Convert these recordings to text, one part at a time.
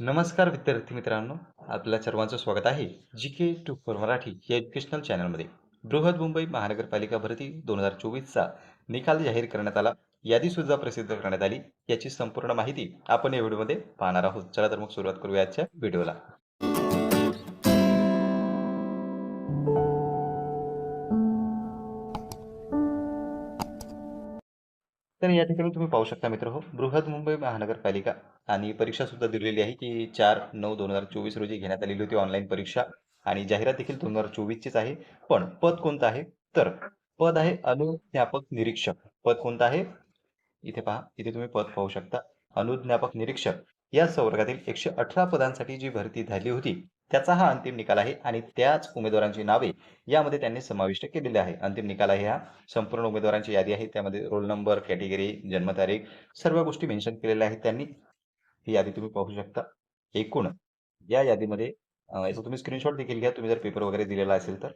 नमस्कार विद्यार्थी मित्रांनो आपल्या सर्वांचं स्वागत आहे G K two four Marathi या एज्युकेशनल चॅनलमध्ये बृहद मुंबई महानगरपालिका भरती दोन हजार चोवीसचा निकाल जाहीर करण्यात आला. यादीसुद्धा प्रसिद्ध करण्यात आली. याची संपूर्ण माहिती आपण या व्हिडिओमध्ये पाहणार आहोत. चला तर मग सुरुवात करूया आजच्या व्हिडिओला. तर या ठिकाणी तुम्ही पाहू शकता मित्र हो बृहद मुंबई महानगरपालिका आणि परीक्षा सुद्धा दिलेली आहे की चार नऊ दोन हजार चोवीस रोजी घेण्यात आलेली होती ऑनलाईन परीक्षा आणि जाहिरात देखील दोन हजार चोवीसचीच आहे. पण पद कोणतं आहे? तर पद आहे अनुज्ञापक निरीक्षक. पद कोणतं आहे? इथे पहा इथे तुम्ही पद पाहू शकता. अनुज्ञापक निरीक्षक. या संवर्गातील एकशे अठरा पदांसाठी जी भरती झाली होती त्याचा हा अंतिम निकाल आहे आणि त्याच उमेदवारांची नावे यामध्ये त्यांनी समाविष्ट केलेले आहे. अंतिम निकाल आहे हा. संपूर्ण उमेदवारांची यादी आहे. त्यामध्ये रोल नंबर कॅटेगरी जन्मतारीख सर्व गोष्टी मेन्शन केलेल्या आहेत त्यांनी. ही यादी तुम्ही पाहू शकता. एकूण या यादीमध्ये याचा तुम्ही स्क्रीनशॉट देखील घ्या. तुम्ही जर पेपर वगैरे दिलेला असेल तर.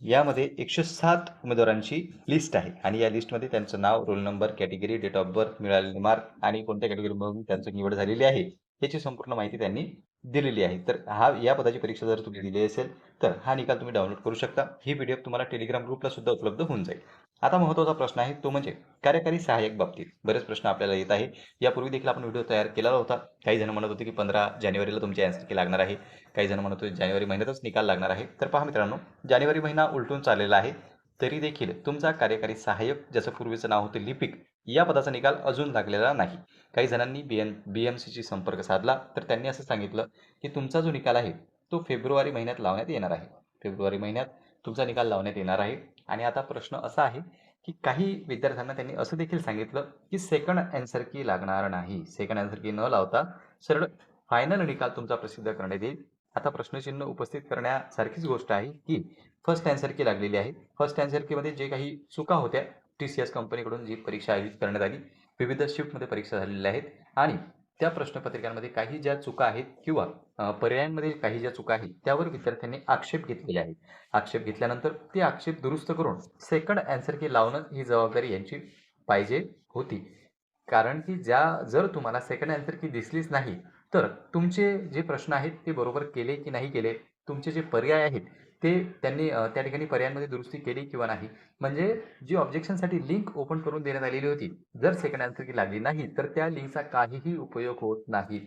यामध्ये एकशे सात उमेदवारांची लिस्ट आहे आणि या लिस्टमध्ये त्यांचं नाव roll number category date of birth मिळालेले मार्क आणि कोणत्या कॅटेगरीमधून त्यांचं निवड झालेली आहे याची संपूर्ण माहिती त्यांनी दिलेली आहे. तर हा या पदाची परीक्षा जर तुम्ही दिली असेल तर हा निकाल तुम्ही डाउनलोड करू शकता. ही पी डी एफ तुम्हाला टेलिग्राम ग्रुपला सुद्धा उपलब्ध होऊन जाईल. आता महत्त्वाचा प्रश्न आहे तो म्हणजे कार्यकारी सहाय्यक बाबतीत. बरेच प्रश्न आपल्याला येत आहे. यापूर्वी देखील आपण व्हिडिओ तयार केला होता. काही जण म्हणत होते की पंधरा जानेवारीला तुमची अँसर की लागणार आहे. काही जण म्हणत होते जानेवारी महिन्यातच निकाल लागणार आहे. तर पहा मित्रांनो जानेवारी महिना उलटून चाललेला आहे. तरी देखील तुमचा कार्यकारी सहाय्यक ज्याचं पूर्वीचं नाव होतं लिपिक या पदाचा निकाल अजून लागलेला नाही. काही जणांनी बी एन बी एम सीशी संपर्क साधला तर त्यांनी असं सांगितलं की तुमचा जो निकाल आहे तो फेब्रुवारी महिन्यात लावण्यात येणार आहे. फेब्रुवारी महिन्यात तुमचा निकाल लावण्यात येणार आहे. आणि आता प्रश्न असा आहे की काही विद्यार्थ्यांना त्यांनी असं देखील सांगितलं की सेकंड अँसर की लागणार नाही. सेकंड अँसर की न लावता सरळ फायनल निकाल तुमचा प्रसिद्ध करण्यात येईल. आता प्रश्नचिन्ह उपस्थित करण्यासारखीच गोष्ट आहे की फर्स्ट अँसर की लागलेली आहे. फर्स्ट अँसर कीमध्ये जे काही चुका होत्या टी सी एस कंपनीकडून जी परीक्षा आयोजित करण्यात आली विविध शिफ्टमध्ये परीक्षा झालेल्या आहेत. आणि त्या प्रश्नपत्रिकांमध्ये काही ज्या चुका आहेत किंवा पर्यायांमध्ये काही ज्या चुका आहेत त्यावर विद्यार्थ्यांनी आक्षेप घेतलेले आहेत. आक्षेप घेतल्यानंतर ते आक्षेप दुरुस्त करून सेकंड अँसर की लावणं ही जबाबदारी यांची पाहिजे होती. कारण की ज्या जर तुम्हाला सेकंड अँसर की दिसलीच नाही तर तुमचे जे प्रश्न आहेत ते बरोबर केले की नाही केले तुमचे जे पर्याय आहेत ते त्यांनी त्या ठिकाणी पर्यायांमध्ये दुरुस्ती केली किंवा नाही. म्हणजे जी ऑब्जेक्शनसाठी लिंक ओपन करून देण्यात आलेली होती जर सेकंड आन्सर की लागली नाही तर त्या लिंकचा काहीही उपयोग होत नाही.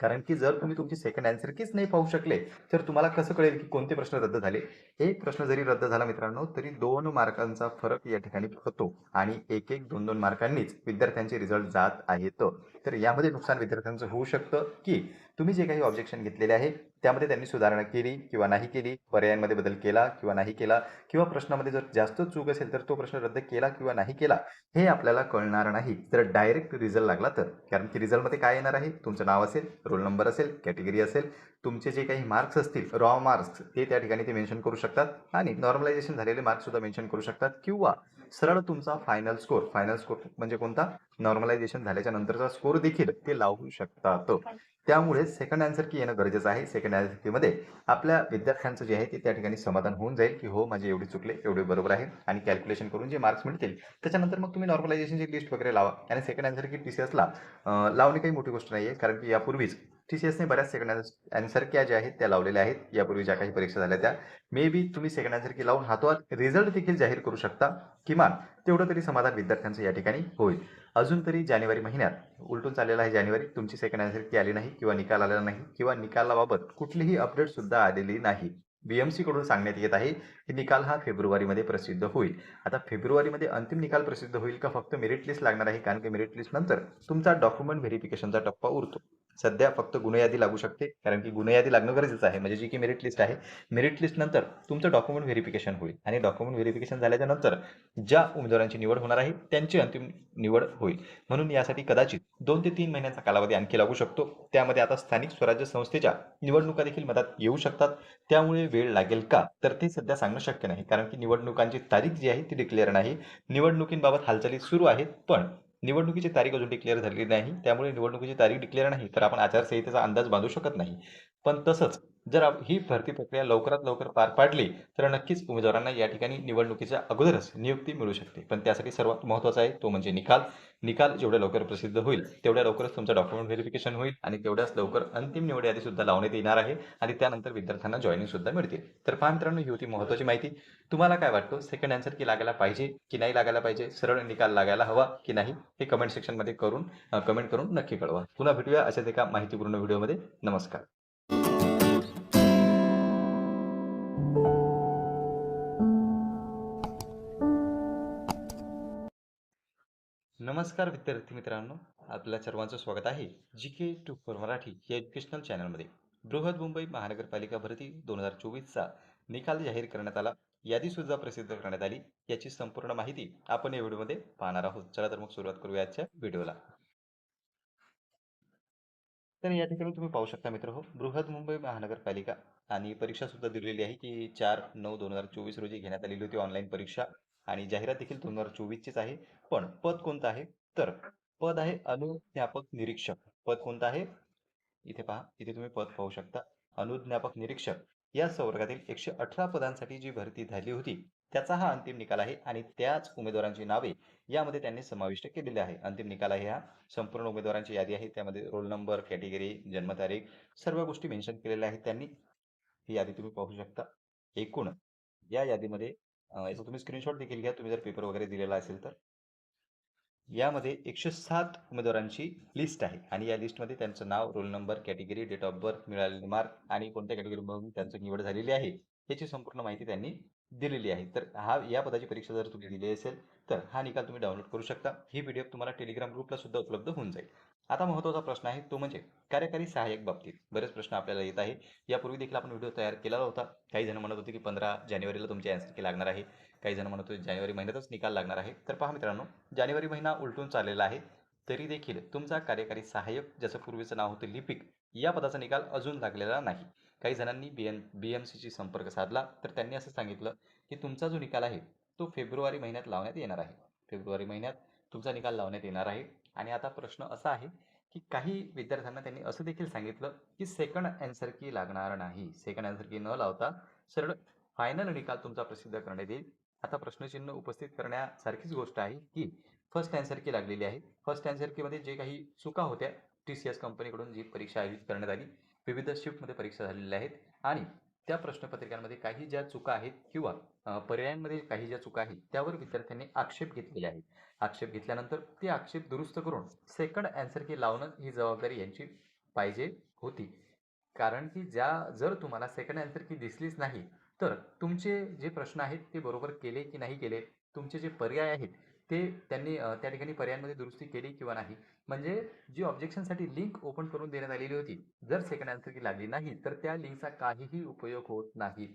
कारण की जर तुम्ही तुमची सेकंड आन्सर कीच नाही पाहू शकले तर तुम्हाला कसं कळेल की कोणते प्रश्न रद्द झाले? एक प्रश्न जरी रद्द झाला मित्रांनो तरी दोन मार्कांचा फरक या ठिकाणी होतो आणि एक एक दोन दोन मार्कांनीच विद्यार्थ्यांचे रिझल्ट जात आहेत. तर यामध्ये नुकसान विद्यार्थ्यांचं होऊ शकतं की तुम्ही जे काही ऑब्जेक्शन घेतलेले आहे त्यामध्ये त्यांनी सुधारणा केली किंवा नाही केली पर्यायांमध्ये बदल केला किंवा नाही केला किंवा प्रश्नामध्ये जर जास्त चूक असेल तर तो प्रश्न रद्द केला किंवा नाही केला हे आपल्याला कळणार नाही. तर डायरेक्ट रिझल्ट लागला तर. कारण की रिझल्टमध्ये काय येणार आहे? तुमचं नाव असेल रोल नंबर असेल कॅटेगरी असेल तुमचे जे काही मार्क्स असतील रॉ मार्क्स ते त्या ठिकाणी ते मेन्शन करू शकतात आणि नॉर्मलायझेशन झालेले मार्क्स सुद्धा मेन्शन करू शकतात किंवा सरळ तुमचा फायनल स्कोर फायनल स्कोर म्हणजे कोणता? नॉर्मलायझेशन झाल्याच्या नंतरचा स्कोर देखील ते लावू शकतात. त्यामुळे सेकंड आन्सर की येणं गरजेचं आहे. सेकंड आन्सर कीमध्ये आपल्या विद्यार्थ्यांचं जे आहे ते त्या ठिकाणी समाधान होऊन जाईल की हो माझे एवढे चुकले एवढे बरोबर आहे आणि कॅल्क्युलेशन करून जे मार्क्स मिळतील त्याच्यानंतर मग तुम्ही नॉर्मलायझेशनची लिस्ट वगैरे लावा. आणि second answer key T C एसला लावणे काही मोठी गोष्ट नाही आहे कारण की यापूर्वीच टी सी एसने बऱ्याच सेकंड आन्सर क्या ज्या आहेत त्या लावलेल्या आहेत. यापूर्वी ज्या काही परीक्षा झाल्या त्या मे बी तुम्ही सेकंड आन्सर की लावून हातोहात रिझल्ट देखील जाहीर करू शकता. किमान तेवढं तरी समाधान विद्यार्थ्यांचं या ठिकाणी होईल. अजून तरी जानेवारी महिन्यात उलटून चाललेला आहे जानेवारी. तुमची सेकंड आन्सर की आली नाही किंवा निकाल आलेला नाही किंवा निकालाबाबत कुठलीही अपडेट सुद्धा आलेली नाही. बी एम सीकडून सांगण्यात येत आहे. हे निकाल हा फेब्रुवारीमध्ये प्रसिद्ध होईल. आता फेब्रुवारीमध्ये अंतिम निकाल प्रसिद्ध होईल का फक्त मेरिट लिस्ट लागणार आहे? कारण की मेरिट लिस्ट नंतर तुमचा डॉक्युमेंट व्हेरिफिकेशनचा टप्पा उरतो. सध्या फक्त गुन्हेयादी लागू शकते. कारण की गुन्हेयादी लागणं गरजेचं आहे. म्हणजे जी की मेरिट लिस्ट आहे. मेरिट लिस्ट नंतर तुमचं डॉक्युमेंट व्हेरिफिकेशन होईल. आणि डॉक्युमेंट व्हेरिफिकेशन झाल्याच्यानंतर ज्या उमेदवारांची निवड होणार आहे त्यांची अंतिम निवड होईल. म्हणून यासाठी कदाचित दोन ते तीन महिन्यांचा कालावधी आणखी लागू शकतो. त्यामध्ये आता स्थानिक स्वराज्य संस्थेच्या निवडणुका देखील मदत येऊ शकतात. त्यामुळे वेळ लागेल का? तर ते सध्या सांगणं शक्य नाही. कारण की निवडणुकांची तारीख जी आहे ती डिक्लेअर नाही. निवडणुकींबाबत हालचाली सुरू आहेत पण निवडणुकीची तारीख अजून डिक्लेअर झालेली नाही. त्यामुळे निवडणुकीची तारीख डिक्लेअर नाही तर आपण आचारसंहितेचा अंदाज बांधू शकत नाही. पण तसंच जर ही भरती प्रक्रिया लवकरात लवकर पार पाडली तर नक्कीच उमेदवारांना या ठिकाणी निवडणुकीच्या अगोदरच नियुक्ती मिळू शकते. पण त्यासाठी सर्वात महत्त्वाचा आहे तो म्हणजे निकाल. निकाल जेवढ्या लवकर प्रसिद्ध होईल तेवढ्या लवकरच तुमचं डॉक्युमेंट व्हेरिफिकेशन होईल आणि तेवढ्याच लवकर अंतिम निवड यादी सुद्धा लावण्यात येणार आहे आणि त्यानंतर विद्यार्थ्यांना जॉईनिंग सुद्धा मिळतील. तर पहा मित्रांनो ही होती महत्त्वाची माहिती. तुम्हाला काय वाटतं? सेकंड आन्सर की लागायला पाहिजे की नाही लागायला पाहिजे? सरळ निकाल लागायला हवा की नाही? हे कमेंट सेक्शनमध्ये करून कमेंट करून नक्की कळवा. पुन्हा भेटूया अशाच एका माहितीपूर्ण व्हिडिओमध्ये नमस्कार. नमस्कार विद्यार्थी मित्रांनो आपल्या सर्वांचं स्वागत आहे G K two four Marathi या एज्युकेशनल चॅनलमध्ये बृहद मुंबई महानगरपालिका भरती दोन हजार चोवीसचा निकाल जाहीर करण्यात आला. यादी सुद्धा प्रसिद्ध करण्यात आली. याची संपूर्ण माहिती आपण या व्हिडिओमध्ये पाहणार आहोत. चला तर मग सुरुवात करूया आजच्या व्हिडिओला. तर या ठिकाणी तुम्ही पाहू शकता मित्र हो बृहद मुंबई महानगरपालिका आणि परीक्षा सुद्धा दिलेली आहे की चार नऊ दोन हजार चोवीस रोजी घेण्यात आलेली होती ऑनलाईन परीक्षा. आणि जाहिरात देखील दोन हजार चोवीसचीच आहे. पण पद कोणतं आहे? तर पद आहे अनुज्ञापक निरीक्षक. पद कोणतं आहे? इथे पहा इथे तुम्ही पद पाहू शकता. अनुज्ञापक निरीक्षक. या संवर्गातील एकशे अठरा पदांसाठी जी भरती झाली होती त्याचा हा अंतिम निकाल आहे आणि त्याच उमेदवारांची नावे यामध्ये त्यांनी समाविष्ट केलेले आहे. अंतिम निकाल आहे हा. संपूर्ण उमेदवारांची यादी आहे. त्यामध्ये रोल नंबर कॅटेगरी जन्मतारीख सर्व गोष्टी मेन्शन केलेल्या आहेत त्यांनी. ही यादी तुम्ही पाहू शकता. एकूण या यादीमध्ये अं, याचा तुम्ही स्क्रीनशॉट देखील घ्या. तुम्ही जर पेपर वगैरे दिलेला असेल तर. यामध्ये एकशे सात उमेदवारांची लिस्ट आहे. आणि या लिस्टमध्ये त्यांचं नाव roll number category date of birth मिळालेले मार्क आणि कोणत्या कॅटेगरीमधून त्यांची निवड झालेली आहे याची संपूर्ण माहिती त्यांनी दिलेली आहे. तर हा या पदाची परीक्षा जर तुम्ही दिली असेल तर हा निकाल तुम्ही डाउनलोड करू शकता. ही पी तुम्हाला टेलिग्राम ग्रुपला सुद्धा उपलब्ध होऊन जाईल. आता महत्त्वाचा प्रश्न आहे तो म्हणजे कार्यकारी सहाय्यक बाबतीत. बरेच प्रश्न आपल्याला येत आहे. यापूर्वी देखील आपण व्हिडिओ तयार केलेला होता. काही जण म्हणत होते की पंधरा जानेवारीला तुमची आन्सर की लागणार आहे. काही जण म्हणत होते जानेवारी महिन्यातच निकाल लागणार आहे. तर पहा मित्रांनो जानेवारी महिना उलटून चाललेला आहे. तरी देखील तुमचा कार्यकारी सहाय्यक ज्याचं पूर्वीचं नाव होतं लिपिक या पदाचा निकाल अजून लागलेला नाही. काही जणांनी बी एन बी एम सीशी संपर्क साधला. तर त्यांनी असं सांगितलं की तुमचा जो निकाल आहे तो फेब्रुवारी महिन्यात लावण्यात येणार आहे. फेब्रुवारी महिन्यात तुमचा निकाल लावण्यात येणार आहे. आणि आता प्रश्न असा आहे की काही विद्यार्थ्यांना त्यांनी असं देखील सांगितलं की सेकंड अँसर की लागणार नाही. सेकंड अँसर की न लावता सरळ फायनल निकाल तुमचा प्रसिद्ध करण्यात येईल. आता प्रश्नचिन्ह उपस्थित करण्यासारखीच गोष्ट आहे की फर्स्ट अँसर की लागलेली आहे. फर्स्ट अँसर कीमध्ये जे काही चुका होत्या टी सी एस कंपनीकडून जी परीक्षा आयोजित करण्यात आली विविध शिफ्टमध्ये परीक्षा झालेल्या आहेत. आणि त्या प्रश्नपत्रिकांमध्ये काही ज्या चुका आहेत किंवा पर्यायांमध्ये काही ज्या चुका आहेत त्यावर विद्यार्थ्यांनी आक्षेप घेतलेले आहेत. आक्षेप घेतल्यानंतर ते आक्षेप दुरुस्त करून सेकंड अँसर की लावणं ही जबाबदारी यांची पाहिजे होती. कारण की ज्या जर तुम्हाला सेकंड अँसर की दिसलीच नाही तर तुमचे जे प्रश्न आहेत ते बरोबर केले की नाही केले तुमचे जे पर्याय आहेत ते त्यांनी त्या ठिकाणी पर्यायांमध्ये दुरुस्ती केली किंवा नाही. म्हणजे जी ऑब्जेक्शनसाठी लिंक ओपन करून देण्यात आलेली होती जर सेकंड अँसर की लागली नाही तर त्या लिंकचा काहीही उपयोग होत नाही.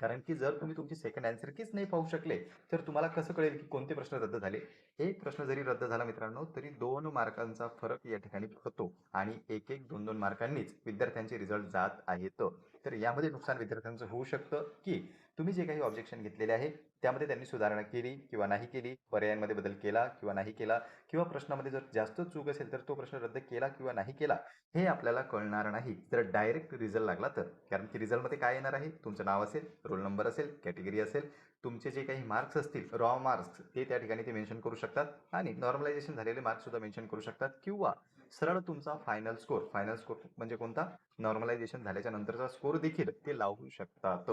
कारण की जर तुम्ही तुमची सेकंड आन्सर कीच नाही पाहू शकले तर तुम्हाला कसं कळेल की कोणते प्रश्न रद्द झाले? एक प्रश्न जरी रद्द झाला मित्रांनो तरी दोन मार्कांचा फरक या ठिकाणी होतो आणि एक एक दोन दोन मार्कांनीच विद्यार्थ्यांचे रिझल्ट जात आहेत. तर यामध्ये नुकसान विद्यार्थ्यांचं होऊ शकतं की तुम्ही जे काही ऑब्जेक्शन घेतलेले आहे त्यामध्ये त्यांनी सुधारणा केली किंवा नाही केली पर्यायांमध्ये बदल केला किंवा नाही केला किंवा प्रश्नामध्ये जर जास्त चूक असेल तर तो प्रश्न रद्द केला किंवा नाही केला हे आपल्याला कळणार नाही. जर डायरेक्ट रिझल्ट लागला तर. कारण की रिझल्टमध्ये काय येणार आहे? तुमचं नाव असेल रोल नंबर असेल कॅटेगरी असेल तुमचे जे काही मार्क्स असतील रॉ मार्क्स ते त्या ठिकाणी ते मेन्शन करू शकतात आणि नॉर्मलायझेशन झालेले मार्क्स सुद्धा मेन्शन करू शकतात किंवा सरळ तुमचा फायनल स्कोर फायनल स्कोर म्हणजे कोणता? नॉर्मलायझेशन झाल्याच्या नंतरचा स्कोर देखील ते लावू शकतात.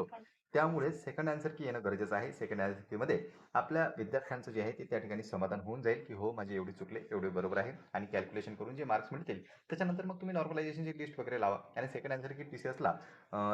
त्यामुळे सेकंड आन्सर की येणं गरजेचं आहे. सेकंड आन्सर कीमध्ये आपल्या विद्यार्थ्यांचं जे आहे ते त्या ठिकाणी समाधान होऊन जाईल की हो माझे एवढे चुकले एवढे बरोबर आहे आणि कॅल्क्युलेशन करून जे मार्क्स मिळतील त्याच्यानंतर मग तुम्ही नॉर्मलायझेशनची लिस्ट वगैरे लावा. आणि second answer key T C एसला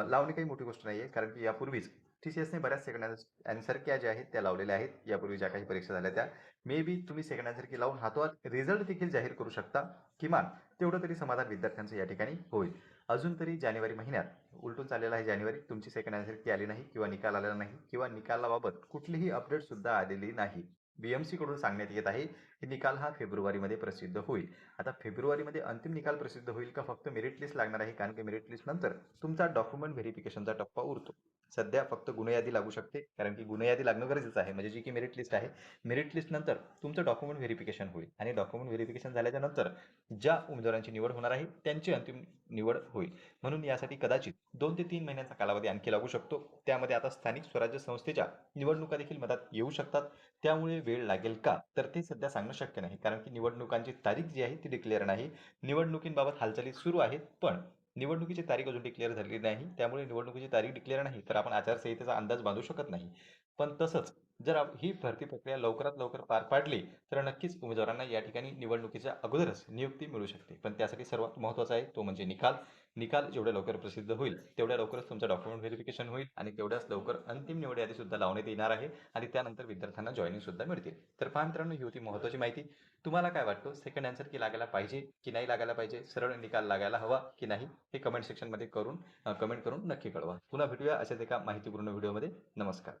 लावणे काही मोठी गोष्ट नाही आहे कारण की यापूर्वीच टी सी एसने बऱ्याच सेकंड आन्सर क्या ज्या आहेत त्या लावलेल्या आहेत. यापूर्वी ज्या काही परीक्षा झाल्या त्या. मे बी तुम्ही सेकंड आन्सर की लावून हातोहात रिझल्ट देखील जाहीर करू शकता. किमान तेवढं तरी समाधान विद्यार्थ्यांचं या ठिकाणी होईल. अजून तरी जानेवारी महिन्यात उलटून चाललेला आहे जानेवारी. तुमची सेकंड आन्सर आली नाही किंवा निकाल आलेला नाही किंवा निकालाबाबत कुठलीही अपडेट सुद्धा आलेली नाही. बीएमसी कडून सांगण्यात येत आहे की निकाल हा फेब्रुवारीमध्ये प्रसिद्ध होईल. आता फेब्रुवारीमध्ये अंतिम निकाल प्रसिद्ध होईल का फक्त मेरिट लिस्ट लागणार आहे? कारण की मेरिट लिस्ट नंतर तुमचा डॉक्युमेंट व्हेरिफिकेशनचा टप्पा उरतो. सध्या फक्त गुणयादी लागू शकते. कारण की गुणयादी लागणं गरजेचं आहे. म्हणजे जी की मेरिट लिस्ट आहे. मेरिट लिस्ट नंतर तुमचं डॉक्युमेंट व्हेरिफिकेशन होईल. आणि डॉक्युमेंट व्हेरिफिकेशन झाल्याच्यानंतर ज्या उमेदवारांची निवड होणार आहे त्यांची अंतिम निवड होईल. म्हणून यासाठी कदाचित दोन ते तीन महिन्यांचा कालावधी आणखी लागू शकतो. त्यामध्ये आता स्थानिक स्वराज्य संस्थेच्या निवडणुका देखील मदत येऊ शकतात. त्यामुळे वेळ लागेल का? तर ते सध्या सांगणं शक्य नाही. कारण की निवडणुकांची तारीख जी आहे ती डिक्लेअर नाही. निवडणुकींबाबत हालचाली सुरू आहेत पण निवडणुकीची तारीख अजून डिक्लेअर झालेली नाही. त्यामुळे निवडणुकीची तारीख डिक्लेअर नाही तर आपण आचारसंहितेचा अंदाज बांधू शकत नाही. पण तसंच जर ही भरती प्रक्रिया लवकरात लवकर पार पाडली तर नक्कीच उमेदवारांना या ठिकाणी निवडणुकीच्या अगोदरच नियुक्ती मिळू शकते. पण त्यासाठी सर्वात महत्त्वाचा आहे तो म्हणजे निकाल. निकाल जेवढ्या लवकर प्रसिद्ध होईल तेवढ्या लवकरच तुमचं डॉक्युमेंट व्हेरिफिकेशन होईल आणि तेवढ्याच लवकर अंतिम निवड यादी सुद्धा लावण्यात येणार आहे आणि त्यानंतर विद्यार्थ्यांना जॉईनिंग सुद्धा मिळतील. तर पहा मित्रांनो ही होती महत्वाची माहिती. तुम्हाला काय वाटतं? सेकंड आन्सर की लागायला पाहिजे की नाही लागायला पाहिजे? सरळ निकाल लागायला हवा की नाही? हे कमेंट सेक्शनमध्ये करून कमेंट करून नक्की कळवा. पुन्हा भेटूया अशाच एका माहितीपूर्ण व्हिडिओमध्ये नमस्कार.